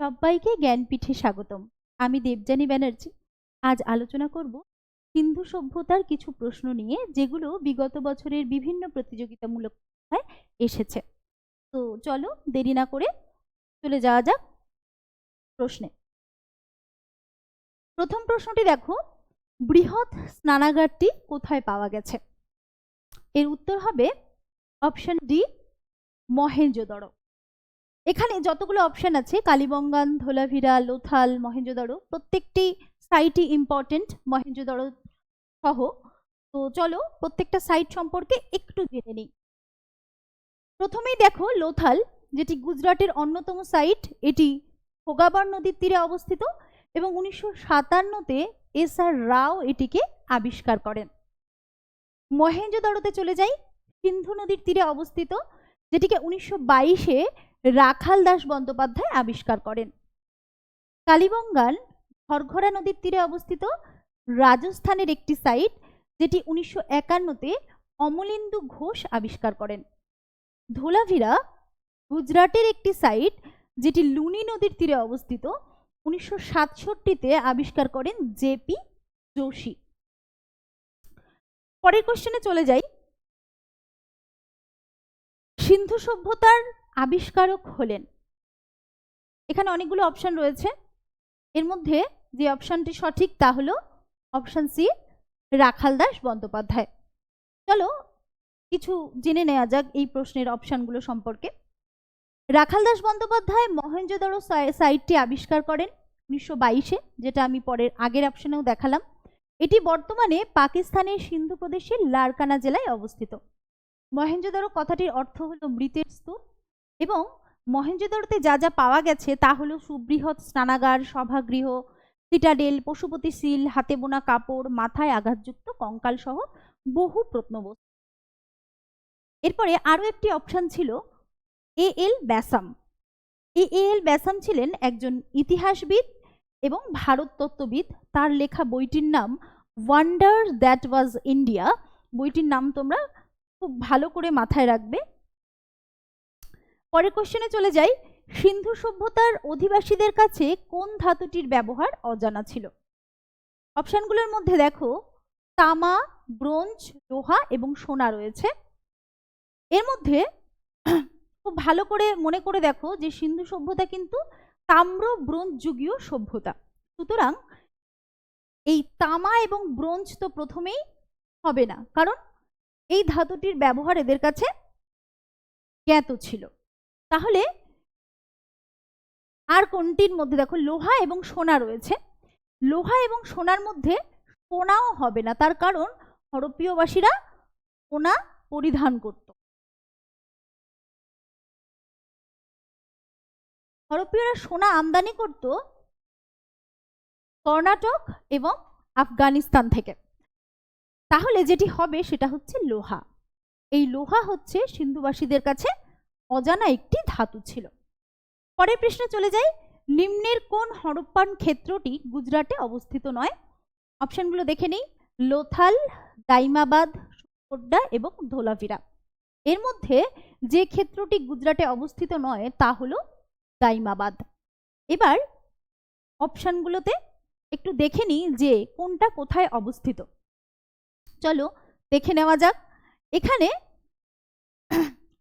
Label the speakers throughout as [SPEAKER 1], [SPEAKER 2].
[SPEAKER 1] সবাইকে জ্ঞানপীঠে স্বাগতম। আমি দেবযানী ব্যানার্জি। আজ আলোচনা করব সিন্ধু সভ্যতার কিছু প্রশ্ন নিয়ে, যেগুলো বিগত বছরের বিভিন্ন প্রতিযোগিতামূলক এসেছে। তো চলো, দেরি না করে চলে যাওয়া যাক প্রশ্নে। প্রথম প্রশ্নটি দেখো, বৃহৎ স্নানাগারটি কোথায় পাওয়া গেছে? এর উত্তর হবে অপশন ডি মহেঞ্জোদড়ো এখানে যতগুলো অপশন আছে, কালীবঙ্গান ধোলাভিরা লোথাল মহেঞ্জোদড়ো প্রত্যেকটি সাইটই ইম্পর্টেন্ট মহেঞ্জোদড়ো সহ। তো চলো প্রত্যেকটা সাইট সম্পর্কে একটু জেনে নিই। প্রথমেই দেখো লোথাল, যেটি গুজরাটের অন্যতম সাইট এটি ভোগাবার নদীর তীরে অবস্থিত এবং উনিশশো সাতান্নতে এস আর রাও এটিকে আবিষ্কার করেন। মহেঞ্জোদড়োতে চলে যাই, সিন্ধু নদীর তীরে অবস্থিত, যেটিকে উনিশশো বাইশে রাখাল দাস বন্দ্যোপাধ্যায় আবিষ্কার করেন। কালীবঙ্গান ঘরঘরা নদীর তীরে অবস্থিত রাজস্থানের একটি সাইট যেটি উনিশশো একান্নতে অমলেন্দু ঘোষ আবিষ্কার করেন। ধোলাভিরা গুজরাটের একটি সাইট যেটি লুনি নদীর তীরে অবস্থিত, উনিশশো সাতষট্টিতে আবিষ্কার করেন জেপি যোশী। পরের কোশ্চেনে চলে যাই। সিন্ধু সভ্যতার আবিষ্কারক হলেন। এখানে অনেকগুলো অপশন রয়েছে। এর মধ্যে যে অপশনটি সঠিক তা হলো অপশন সি রাখাল দাস বন্দ্যোপাধ্যায়। চলো কিছু জেনে নেওয়া যাক এই প্রশ্নের অপশনগুলো সম্পর্কে। রাখাল দাস বন্দ্যোপাধ্যায় মহেঞ্জোদারো সাইটটি আবিষ্কার করেন উনিশশো বাইশে, যেটা আমি পরের আগের অপশনেও দেখালাম। এটি বর্তমানে পাকিস্তানের সিন্ধু প্রদেশের লারকানা জেলায় অবস্থিত। মহেঞ্জোদারো কথাটির অর্থ হলো মৃতের স্তূপ। এবং মহেঞ্জোদারোতে যা যা পাওয়া গেছে তা হলো সুবৃহৎ স্নানাগার, সভাগৃহ সিটাডেল পশুপতি সিল, হাতে বোনা কাপড়, মাথায় আঘাতযুক্ত কঙ্কাল সহ বহু প্রত্নবস্তু। এরপরে আরও একটি অপশান ছিল এ এল ব্যাসাম। এ এল ব্যাসাম ছিলেন একজন ইতিহাসবিদ এবং ভারততত্ত্ববিদ তার লেখা বইটির নাম ওয়ান্ডার দ্যাট ওয়াজ ইন্ডিয়া বইটির নাম তোমরা খুব ভালো করে মাথায় রাখবে। পরের কোশ্চেনে চলে যাই। সিন্ধু সভ্যতার অধিবাসীদের কাছে কোন ধাতুটির ব্যবহার অজানা ছিল? অপশানগুলোর মধ্যে দেখো, তামা, ব্রোঞ্জ, লোহা এবং সোনা রয়েছে। এর মধ্যে খুব ভালো করে মনে করে দেখো যে সিন্ধু সভ্যতা কিন্তু তাম্র ব্রোঞ্জ যুগীয় সভ্যতা। সুতরাং এই তামা এবং ব্রোঞ্জ তো প্রথমেই হবে না, কারণ এই ধাতুটির ব্যবহার এদের কাছে জ্ঞাত ছিল। তাহলে আর কোনটির মধ্যে? দেখো, লোহা এবং সোনা রয়েছে। লোহা এবং সোনার মধ্যে সোনাও হবে না। তার কারণ হরপ্রিয়বাসীরা সোনা পরিধান করত। হরপ্রিয়রা সোনা আমদানি করত কর্ণাটক এবং আফগানিস্তান থেকে। তাহলে যেটি হবে সেটা হচ্ছে লোহা। এই লোহা হচ্ছে সিন্ধুবাসীদের কাছে অজানা একটি ধাতু ছিল। পরের প্রশ্নে চলে যাই। নিম্নের কোন হরপ্পান ক্ষেত্রটি গুজরাটে অবস্থিত নয়? অপশনগুলো দেখে নেই। লোথাল, দাইমাবাদ কোড্ডা এবং ধোলাভিরা। এর মধ্যে যে ক্ষেত্রটি গুজরাটে অবস্থিত নয়, তা হল দাইমাবাদ। এবার অপশানগুলোতে একটু দেখে নিই যে কোনটা কোথায় অবস্থিত। চলো দেখে নেওয়া যাক। এখানে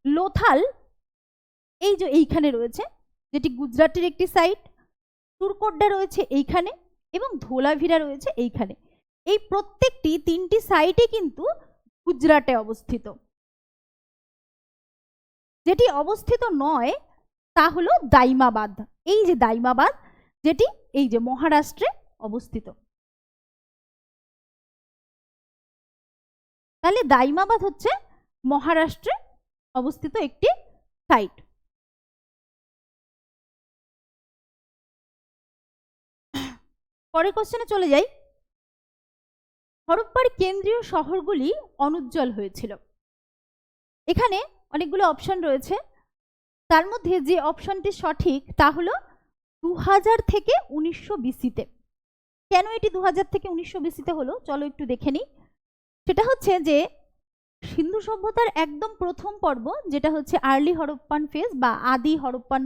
[SPEAKER 1] লোথাল এই যে এইখানে রয়েছে, যেটি গুজরাটের একটি সাইট তুরকোড্ডা রয়েছে এইখানে এবং ধোলাভিরা রয়েছে এইখানে। এই প্রত্যেকটি তিনটি সাইটে কিন্তু গুজরাটে অবস্থিত। যেটি অবস্থিত নয়, তা হলো দাইমাবাদ। এই যে দাইমাবাদ, যেটি এই যে মহারাষ্ট্রে অবস্থিত। তাহলে দাইমাবাদ হচ্ছে মহারাষ্ট্রে অবস্থিত একটি সাইট পরের কোশ্চেনে চলে যাই। হরপ্পার কেন্দ্রীয় শহরগুলি অনুজ্জ্বল হয়েছিল। এখানে অনেকগুলো অপশন রয়েছে। তার মধ্যে যে অপশনটি সঠিক তা হলো দু হাজার থেকে উনিশশো বিসিতে কেন এটি দু হাজার থেকে উনিশশো বিসিতে হলো? চলো একটু দেখে নিই। সেটা হচ্ছে যে সিন্ধু সভ্যতার একদম প্রথম পর্ব, যেটা হচ্ছে আর্লি হরপ্পান ফেজ বা আদি হরপ্পান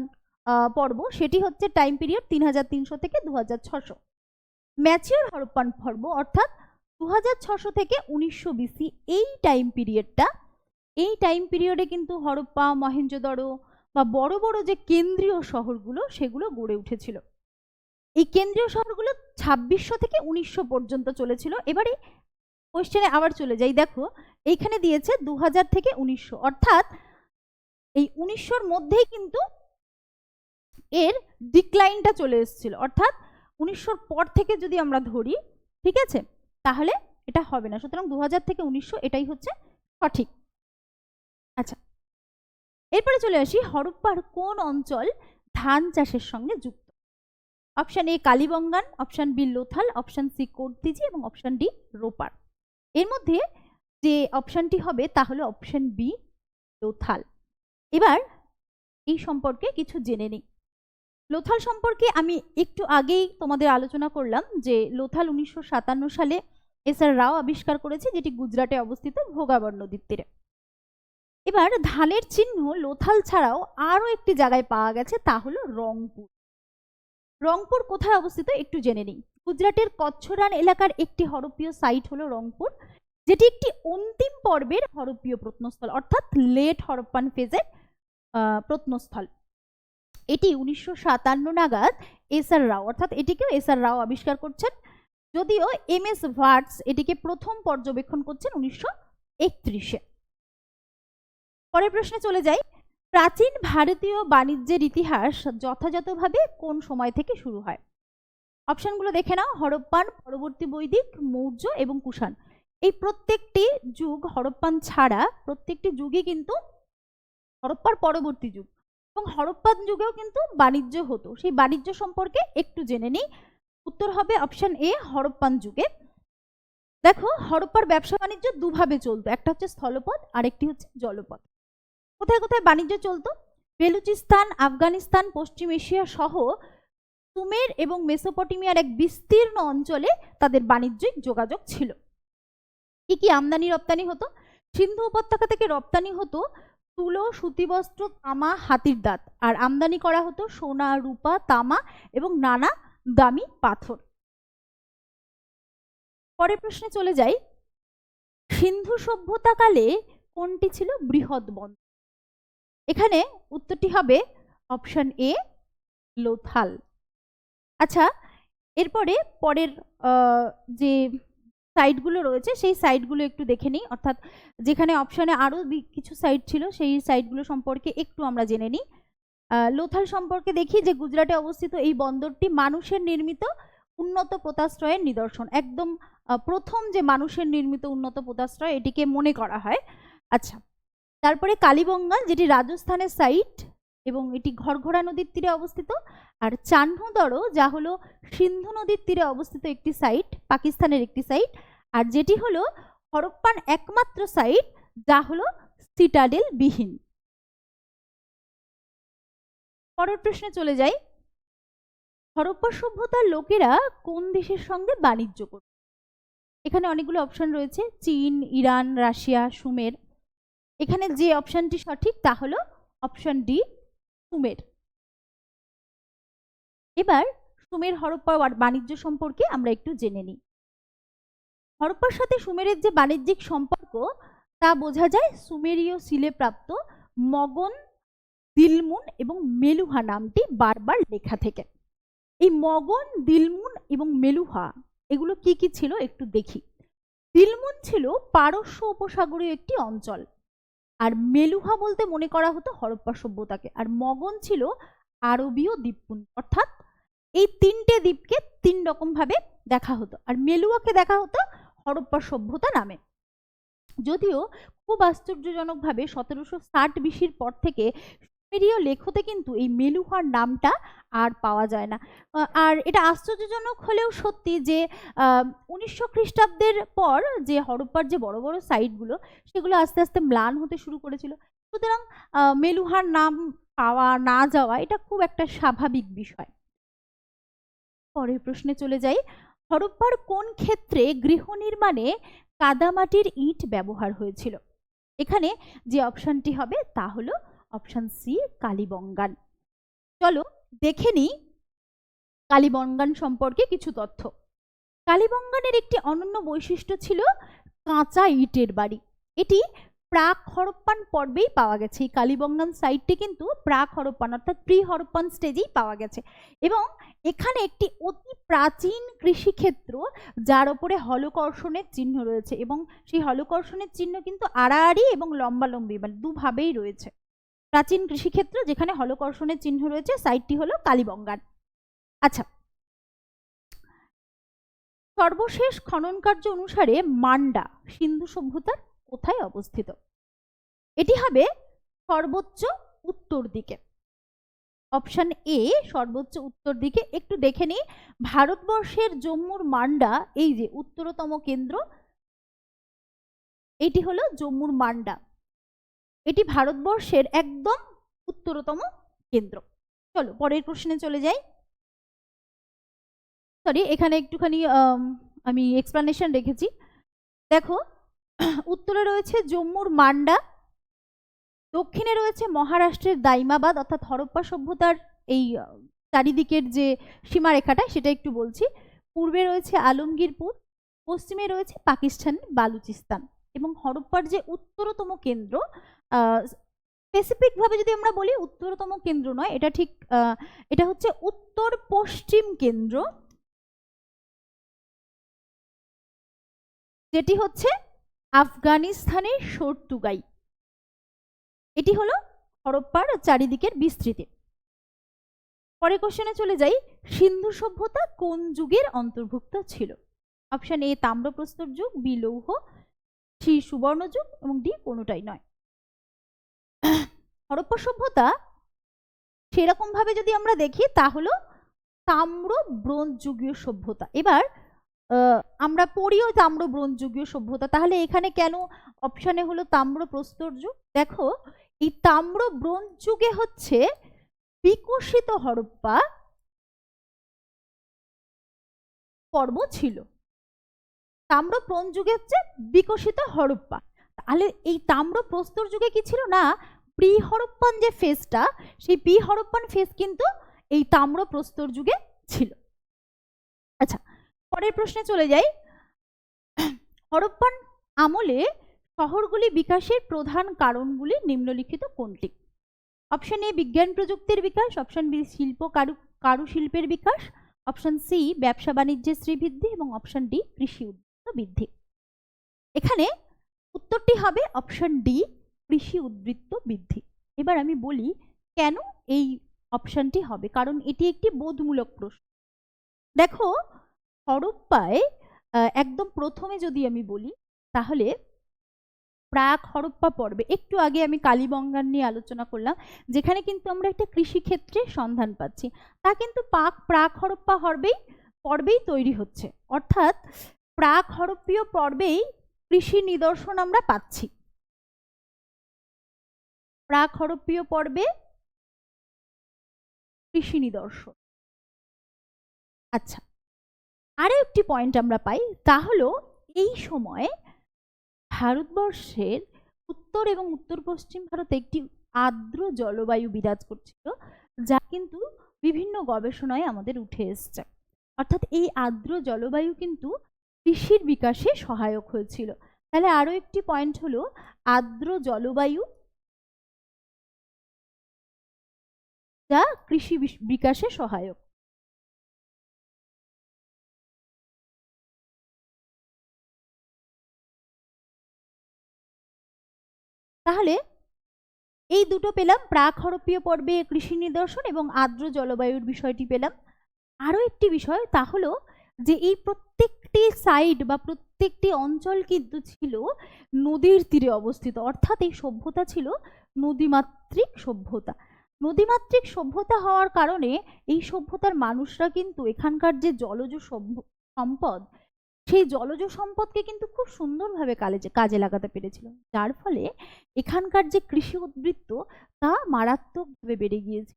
[SPEAKER 1] পর্ব, সেটি হচ্ছে টাইম পিরিয়ড তিন হাজার তিনশো থেকে দু হাজার ম্যাচিওর হরপ্পান পর্ব অর্থাৎ দু থেকে উনিশশো বিসি এই টাইম পিরিয়ডটা এই টাইম পিরিয়ডে কিন্তু হরপ্পা মহেঞ্জোদড়ো বা বড় বড় যে কেন্দ্রীয় শহরগুলো, সেগুলো গড়ে উঠেছিল। এই কেন্দ্রীয় শহরগুলো ছাব্বিশশো থেকে উনিশশো পর্যন্ত চলেছিল। এবারে কোয়েশ্চেনে আবার চলে যাই। দেখো, এইখানে দিয়েছে দু হাজার থেকে উনিশশো। অর্থাৎ এই উনিশশোর মধ্যেই কিন্তু এর ডিক্লাইনটা চলে এসেছিল। অর্থাৎ উনিশশোর পর থেকে যদি আমরা ধরি, ঠিক আছে? তাহলে এটা হবে না। সুতরাং দু হাজার থেকে উনিশশো এটাই হচ্ছে সঠিক। আচ্ছা এরপরে চলে আসি হরপ্পার কোন অঞ্চল ধান চাষের সঙ্গে যুক্ত? Option A Kalibangan, option B Lothal, option C কর্তিজি এবং অপশান ডি রোপার। এর মধ্যে যে অপশানটি হবে, তা হলো অপশান বি লোথাল। এবার এই সম্পর্কে কিছু জেনে নিই। লোথাল সম্পর্কে আমি একটু আগেই তোমাদের আলোচনা করলাম যে লোথাল উনিশশো সাতান্ন সালে এস আর রাও আবিষ্কার করেছে, যেটি গুজরাটে অবস্থিত ভোগাবর নদীর তীরে। এবার ধানের চিহ্ন লোথাল ছাড়াও আরও একটি জায়গায় পাওয়া গেছে, তা হলো রংপুর। রংপুর কোথায় অবস্থিত একটু জেনে নিই। গুজরাটের কচ্ছরান এলাকার একটি হরপ্রিয় সাইট হলো রংপুর, যেটি একটি অন্তিম পর্বের হরপ্রিয় প্রত্নস্থল, অর্থাৎ লেট হরপ্পান ফেজের প্রত্নস্থল। এটি উনিশশো সাতান্ন নাগাদ এস আর রাও, অর্থাৎ এটিকেও এস আর রাও আবিষ্কার করছেন। যদিও এম এস ভার্টস এটিকে প্রথম পর্যবেক্ষণ করছেন উনিশশো একত্রিশে। পরের প্রশ্নে চলে যাই। প্রাচীন ভারতীয় বাণিজ্যের ইতিহাস যথাযথভাবে কোন সময় থেকে শুরু হয়? অপশনগুলো দেখে নাও। হরপ্পান, পরবর্তী বৈদিক, মৌর্য এবং কুষাণ। এই প্রত্যেকটি যুগ হরপ্পান ছাড়া প্রত্যেকটি যুগই কিন্তু হরপ্পার পরবর্তী যুগ। এবং হরপ্পান যুগেও কিন্তু বাণিজ্য হতো। সেই বাণিজ্য সম্পর্কে একটু জেনে নিই। উত্তর হবে অপশন এ হরপ্পান যুগে। দেখো, হরপ্পার ব্যবসা বাণিজ্য দুভাবে চলতো। একটা হচ্ছে স্থলপথ, আরেকটি হচ্ছে জলপথ। কোথায় কোথায় বাণিজ্য চলতো? বেলুচিস্তান, আফগানিস্তান, পশ্চিম এশিয়া সহ সুমের এবং মেসোপটেমিয়ার এক বিস্তীর্ণ অঞ্চলে তাদের বাণিজ্যিক যোগাযোগ ছিল। কি কি আমদানি রপ্তানি হতো? সিন্ধু উপত্যকা থেকে রপ্তানি হতো তুলো সুতিবস্ত্র তামা, হাতির দাঁত। আর আমদানি করা হতো সোনা, রূপা, তামা এবং নানা দামি পাথর। পরের প্রশ্নে চলে যাই। সিন্ধু সভ্যতাকালে কোনটি ছিল বৃহৎ বন্দর এখানে উত্তরটি হবে অপশন এ, লোথাল। আচ্ছা এরপরে পরের যে সাইটগুলো রয়েছে, সেই সাইটগুলো একটু দেখে নিই। অর্থাৎ যেখানে অপশানে আরও কিছু সাইট ছিল, সেই সাইটগুলো সম্পর্কে একটু আমরা জেনে নিই। লোথাল সম্পর্কে দেখি যে গুজরাটে অবস্থিত এই বন্দরটি মানুষের নির্মিত উন্নত পোতাশ্রয়ের নিদর্শন। একদম প্রথম যে মানুষের নির্মিত উন্নত পোতাশ্রয় এটিকে মনে করা হয়। আচ্ছা তারপরে কালীবঙ্গান যেটি রাজস্থানের সাইট এবং এটি ঘরঘোড়া নদীর তীরে অবস্থিত। আর চাহ্নুদড়ো যা হলো সিন্ধু নদীর তীরে অবস্থিত একটি সাইট পাকিস্তানের একটি সাইট আর যেটি হলো হরপ্পান একমাত্র সাইট যা হলো সিটাডেল বিহীন। পরের প্রশ্নে চলে যাই। হরপ্পা সভ্যতার লোকেরা কোন দেশের সঙ্গে বাণিজ্য করত এখানে অনেকগুলো অপশন রয়েছে, চীন, ইরান, রাশিয়া, সুমের। এখানে যে অপশনটি সঠিক, তা হলো অপশন ডি সুমের। এবার সুমের হরপ্পা বাণিজ্য সম্পর্কে আমরা একটু জেনে নিই। হরপ্পার সাথে সুমেরের যে বাণিজ্যিক সম্পর্ক, তা বোঝা যায় সুমেরীয় শিলে প্রাপ্ত মগন দিলমুন এবং মেলুহা নামটি বারবার লেখা থেকে। এই মগন, দিলমুন এবং মেলুহা, এগুলো কি কি ছিল একটু দেখি। দিলমুন ছিল পারস্য উপসাগরীয় একটি অঞ্চল। আর মেলুহা বলতে মনে করা হতো হরপ্পা সভ্যতাকে। আর মগন ছিল আরবীয় দ্বীপপুঞ্জ। অর্থাৎ এই তিনটে দ্বীপকে তিন রকমভাবে দেখা হতো। আর মেলুয়াকে দেখা হতো হরপ্পা সভ্যতা নামে। যদিও খুব আশ্চর্যজনকভাবে সতেরোশো ষাট বিশির পর থেকে সুমেরীয় লেখতে কিন্তু এই মেলুহার নামটা আর পাওয়া যায় না। আর এটা আশ্চর্যজনক হলেও সত্যি যে উনিশশো খ্রিস্টাব্দের পর যে হরপ্পার যে বড় বড় সাইটগুলো, সেগুলো আস্তে আস্তে ম্লান হতে শুরু করেছিল। সুতরাং মেলুহার নাম পাওয়া না যাওয়া এটা খুব একটা স্বাভাবিক বিষয়। পরের প্রশ্নে চলে যাই। হরপ্পার কোন ক্ষেত্রে গৃহ নির্মাণে কাদামাটির ইট ব্যবহার হয়েছিল? এখানে যে অপশনটি হবে তা হলো অপশন সি, কালীবঙ্গান। চলো দেখে নিই কালীবঙ্গান সম্পর্কে কিছু তথ্য। কালীবঙ্গানের একটি অনন্য বৈশিষ্ট্য ছিল কাঁচা ইটের বাড়ি। এটি প্রাক হরপ্পান পর্বেই পাওয়া গেছে। এই কালীবঙ্গান সাইটটি কিন্তু প্রাক হরপ্পান, অর্থাৎ প্রি হরপ্পান স্টেজেই পাওয়া গেছে। এবং এখানে একটি অতি প্রাচীন কৃষিক্ষেত্র, যার ওপরে হলকর্ষণের চিহ্ন রয়েছে। এবং সেই হলকর্ষণের চিহ্ন কিন্তু আড়াআড়ি এবং লম্বালম্বি মানে দুভাবেই রয়েছে। প্রাচীন কৃষিক্ষেত্র যেখানে হলকর্ষণের চিহ্ন রয়েছে সাইটটি হলো কালীবঙ্গান আচ্ছা। সর্বশেষ খনন কার্য অনুসারে মান্ডা সিন্ধু সভ্যতার কোথায় অবস্থিত? এটি হবে সর্বোচ্চ উত্তর দিকে। অপশন এ, সর্বোচ্চ উত্তর দিকে। একটু দেখে নিই। ভারতবর্ষের জম্মুর মান্ডা, এই যে উত্তরতম কেন্দ্র, এটি হলো জম্মুর মান্ডা। এটি ভারতবর্ষের একদম উত্তরতম কেন্দ্র। চলো, পরের প্রশ্নে চলে যাই। সরি এখানে একটুখানি, আমি এক্সপ্লানেশন রেখেছি। দেখো, উত্তরে রয়েছে জম্মুর মান্ডা, দক্ষিণে রয়েছে মহারাষ্ট্রের দাইমাবাদ, অর্থাৎ হরপ্পা সভ্যতার এই চারিদিকের যে সীমারেখাটা, সেটা একটু বলছি। পূর্বে রয়েছে আলমগীরপুর, পশ্চিমে রয়েছে পাকিস্তানের বালুচিস্তান এবং হরপ্পার যে উত্তরতম কেন্দ্র স্পেসিফিকভাবে যদি আমরা বলি উত্তরতম কেন্দ্র নয়, এটা ঠিক এটা হচ্ছে উত্তর পশ্চিম কেন্দ্র। যেটি হচ্ছে আফগানিস্তানের শর্তুগাই। এটি হলো হরপ্পার চারিদিকের বিস্তৃতি। পরে কোশ্চেনে চলে যাই, সিন্ধু সভ্যতা কোন যুগের অন্তর্ভুক্ত ছিল? অপশন এ তাম্রপ্রস্তর যুগ বি লৌহ সি সুবর্ণ যুগ এবং ডি কোনোটাই নয়। হরপ্পা সভ্যতা সেরকম ভাবে যদি আমরা দেখি তা হলো তাম্র ব্রোঞ্জ যুগীয় সভ্যতা। এবার আমরা পড়িও তাম্র ব্রোঞ্জ যুগীয় সভ্যতা, তাহলে এখানে কেন অপশানে হলো তাম্র প্রস্তর যুগ দেখো, এই তাম্র ব্রোঞ্জ যুগে হচ্ছে বিকশিত হরপ্পা পর্ব ছিল। তাম্র ব্রোঞ্জ যুগে হচ্ছে বিকশিত হরপ্পা। তাহলে এই তাম্র প্রস্তর যুগে কি ছিল না? প্রি হরপ্পান যে ফেসটা সেই প্রি হরপ্পান ফেজ কিন্তু এই তাম্র প্রস্তর যুগে ছিল। আচ্ছা পরের প্রশ্নে চলে যাই। হরপ্পান আমলে শহরগুলি বিকাশের প্রধান কারণগুলি নিম্নলিখিত কোনটি? অপশন এ, বিজ্ঞান প্রযুক্তির বিকাশ, অপশন বি, শিল্প কারু, কারুশিল্পের বিকাশ, অপশন সি, ব্যবসা বাণিজ্যের শ্রীবৃদ্ধি, এবং অপশন ডি, কৃষি উদ্বৃত্ত বৃদ্ধি। এখানে উত্তরটি হবে অপশন ডি কৃষি উদ্বৃত্ত বৃদ্ধি। এবার আমি বলি, কেন এই অপশনটি হবে? কারণ এটি একটি বোধমূলক প্রশ্ন। দেখো, হরপ্পায় একদম প্রথমে যদি আমি বলি, তাহলে প্রাক হরপ্পা পর্বে, একটু আগে আমি কালীবঙ্গান নিয়ে আলোচনা করলাম, যেখানে কিন্তু আমরা একটা কৃষিক্ষেত্রে সন্ধান পাচ্ছি। তা কিন্তু পাক, প্রাক হরপ্পা হরবেই, পর্বেই তৈরি হচ্ছে। অর্থাৎ প্রাক হরপ্পীয় পর্বেই কৃষি নিদর্শন আমরা পাচ্ছি। প্রাক হরপ্পীয় পর্বে কৃষি নিদর্শন। আচ্ছা আরও একটি পয়েন্ট আমরা পাই, তা হলো এই সময় ভারতবর্ষের উত্তর এবং উত্তর পশ্চিম ভারতে একটি আর্দ্র জলবায়ু বিরাজ করছিল, যা কিন্তু বিভিন্ন গবেষণায় আমাদের উঠে এসছে। অর্থাৎ এই আর্দ্র জলবায়ু কিন্তু কৃষির বিকাশে সহায়ক হয়েছিল। তাহলে আরও একটি পয়েন্ট হলো আর্দ্র জলবায়ু যা কৃষি বিকাশে সহায়ক। তাহলে এই দুটো পেলাম। প্রাক হরপ্পীয় পর্বে কৃষি নিদর্শন এবং আর্দ্র জলবায়ুর বিষয়টি পেলাম। আরও একটি বিষয় তা হলো যে এই প্রত্যেকটি সাইড বা প্রত্যেকটি অঞ্চল কিন্তু ছিল নদীর তীরে অবস্থিত। অর্থাৎ এই সভ্যতা ছিল নদীমাতৃক সভ্যতা। নদীমাতৃক সভ্যতা হওয়ার কারণে এই সভ্যতার মানুষরা কিন্তু এখানকার যে জলজ সম্পদ, সেই জলজ সম্পদকে কিন্তু খুব সুন্দরভাবে কাজে কাজে লাগাতে পেরেছিল। যার ফলে এখানকার যে কৃষি উদ্বৃত্ত, তা মারাত্মকভাবে বেড়ে গিয়েছে।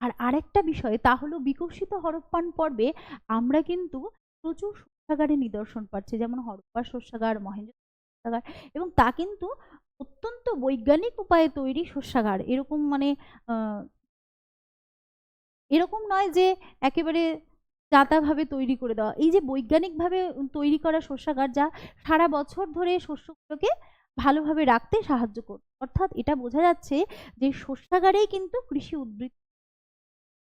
[SPEAKER 1] আর আরেকটা বিষয়, তা হলো বিকশিত হরপ্পান পর্বে আমরা কিন্তু প্রচুর শস্যাগারের নিদর্শন পাচ্ছি। যেমন হরপ্পা, শস্যাগার, মহেন্দ্র শস্যাগার, এবং তা কিন্তু অত্যন্ত বৈজ্ঞানিক উপায়ে তৈরি শস্যাগার। এরকম মানে এরকম নয় যে একেবারে যাতাভাবে তৈরি করে দেওয়া। এই যে বৈজ্ঞানিকভাবে তৈরি করা শস্যাগার যা সারা বছর ধরে শস্যগুলোকে ভালোভাবে রাখতে সাহায্য করবে অর্থাৎ এটা বোঝা যাচ্ছে যে শস্যাগারেই কিন্তু কৃষি উদ্বৃত্ত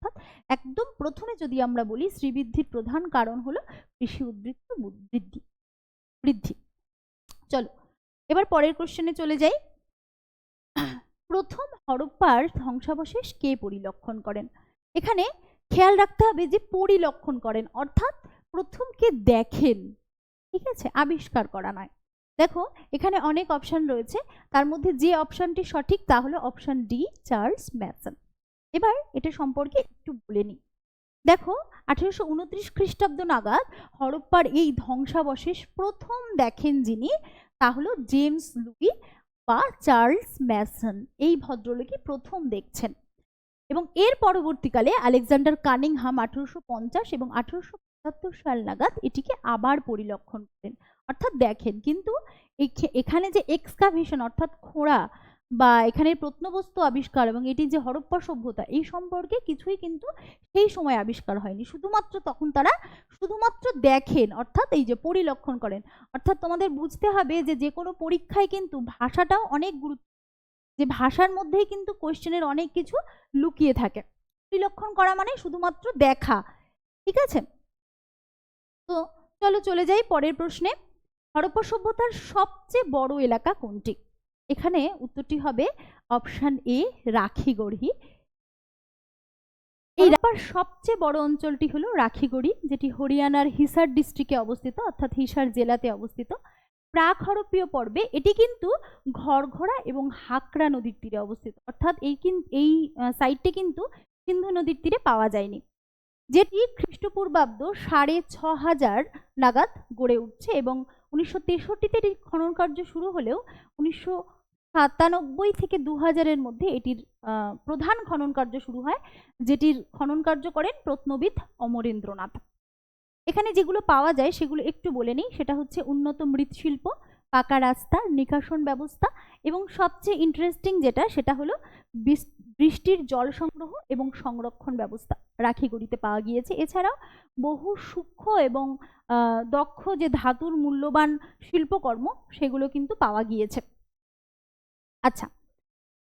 [SPEAKER 1] অর্থাৎ একদম প্রথমে যদি আমরা বলি শ্রীবৃদ্ধির প্রধান কারণ হলো কৃষি উদ্বৃত্ত বৃদ্ধি বৃদ্ধি। চলো এবার পরের কোশ্চেনে চলে যাই। প্রথম হরপ্পার ধ্বংসাবশেষ কে পরিলক্ষণ করেন? এখানে খেয়াল রাখতে হবে যে পরিলক্ষণ করেন, অর্থাৎ প্রথম কে দেখেন। ঠিক আছে? আবিষ্কার করা নয়। দেখো, এখানে অনেক অপশন রয়েছে। তার মধ্যে যে অপশনটি সঠিক, তা হলো অপশন ডি চার্লস ম্যাসন এবার এটা সম্পর্কে একটু বলে নিই। দেখো, আঠেরোশো উনত্রিশ খ্রিস্টাব্দ নাগাদ হরপ্পার এই ধ্বংসাবশেষ প্রথম দেখেন যিনি তা হলো জেমস লুই বা চার্লস ম্যাসন এই ভদ্রলোকই প্রথম দেখছেন। এবং এর পরবর্তীকালে আলেকজান্ডার কানিংহাম আঠেরোশো পঞ্চাশ এবং আঠেরোশো পঁচাত্তর সাল নাগাদ এটিকে আবার পরিলক্ষণ করেন। অর্থাৎ দেখেন, কিন্তু এখে- এখানে যে এক্সকাভেশন অর্থাৎ খোঁড়া বা এখানে প্রত্নবস্তু আবিষ্কার এবং এটি যে হরপ্পা সভ্যতা, এই সম্পর্কে কিছুই কিন্তু সেই সময় আবিষ্কার হয়নি। শুধুমাত্র তখন তারা শুধুমাত্র দেখেন, অর্থাৎ এই যে পরিলক্ষণ করেন। অর্থাৎ তোমাদের বুঝতে হবে যে যে কোনো পরীক্ষায় কিন্তু ভাষাটাও অনেক গুরুত্ব, যে ভাষার মধ্যেই কিন্তু কোয়েশ্চেনের অনেক কিছু লুকিয়ে থাকে। পরিলক্ষণ করা মানে শুধুমাত্র দেখা, ঠিক আছে? তো চলো চলে যাই পরের প্রশ্নে। হরপ্পা সভ্যতার সবচেয়ে বড় এলাকা কোনটি? এখানে উত্তরটি হবে অপশন এ রাখিগড়ি এই রাপার সবচেয়ে বড় অঞ্চলটি হলো রাখিগড়ি যেটি হরিয়ানার হিসার ডিস্ট্রিক্টে অবস্থিত, অর্থাৎ হিসার জেলাতে অবস্থিত। প্রাক হরপ্পীয় পর্বে এটি কিন্তু ঘরঘরা এবং হাকরা নদীর তীরে অবস্থিত। অর্থাৎ এই এই সাইটটি কিন্তু সিন্ধু নদীর তীরে পাওয়া যায়নি। যেটি খ্রিস্টপূর্বাব্দ সাড়ে ছ হাজার নাগাদ গড়ে উঠছে এবং উনিশশো তেষট্টিতে এটির খনন কার্য শুরু হলেও উনিশশো সাতানব্বই থেকে দু হাজারের মধ্যে এটির প্রধান খনন কার্য শুরু হয়, যেটির খনন কার্য করেন প্রত্নবিদ অমরেন্দ্রনাথ। এখানে যেগুলো পাওয়া যায় সেগুলো একটু বলে নিই, সেটা হচ্ছে উন্নত মৃৎশিল্প, পাকা রাস্তা, নিকাশন ব্যবস্থা এবং সবচেয়ে ইন্টারেস্টিং যেটা সেটা হলো বৃষ্টির জল সংগ্রহ এবং সংরক্ষণ ব্যবস্থা রাখিগুড়িতে পাওয়া গিয়েছে। এছাড়াও বহু সূক্ষ্ম এবং দক্ষ যে ধাতুর মূল্যবান শিল্পকর্ম সেগুলো কিন্তু পাওয়া গিয়েছে। আচ্ছা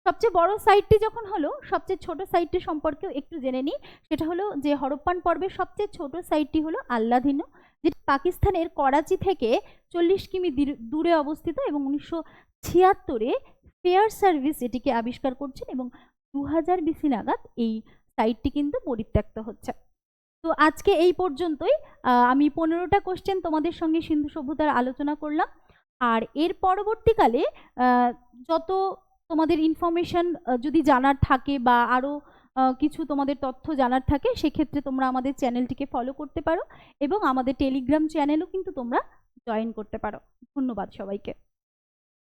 [SPEAKER 1] সবচেয়ে বড় সাইটটি যখন হলো, সবচেয়ে ছোট সাইটটি সম্পর্কেও একটু জেনে নিই। সেটা হলো যে হরপ্পান পর্বের সবচেয়ে ছোট সাইটটি হলো আল্লাধিনো যেটি পাকিস্তানের করাচি থেকে চল্লিশ কিমি দূর- অবস্থিত এবং উনিশশো ছিয়াত্তরে ফেয়ার সার্ভিস এটিকে আবিষ্কার করছেন এবং দু হাজার বিসি নাগাদ এই সাইটটি কিন্তু পরিত্যক্ত হচ্ছে। তো আজকে এই পর্যন্তই। আমি পনেরোটা কোশ্চেন তোমাদের সঙ্গে সিন্ধু সভ্যতার আলোচনা করলাম। আর এর পরবর্তীকালে যত তোমাদের ইনফরমেশান যদি জানার থাকে বা আরও কিছু তোমাদের তথ্য জানার থাকে, সেক্ষেত্রে তোমরা আমাদের চ্যানেলটিকে ফলো করতে পারো এবং আমাদের টেলিগ্রাম চ্যানেলও কিন্তু তোমরা জয়েন করতে পারো। ধন্যবাদ সবাইকে।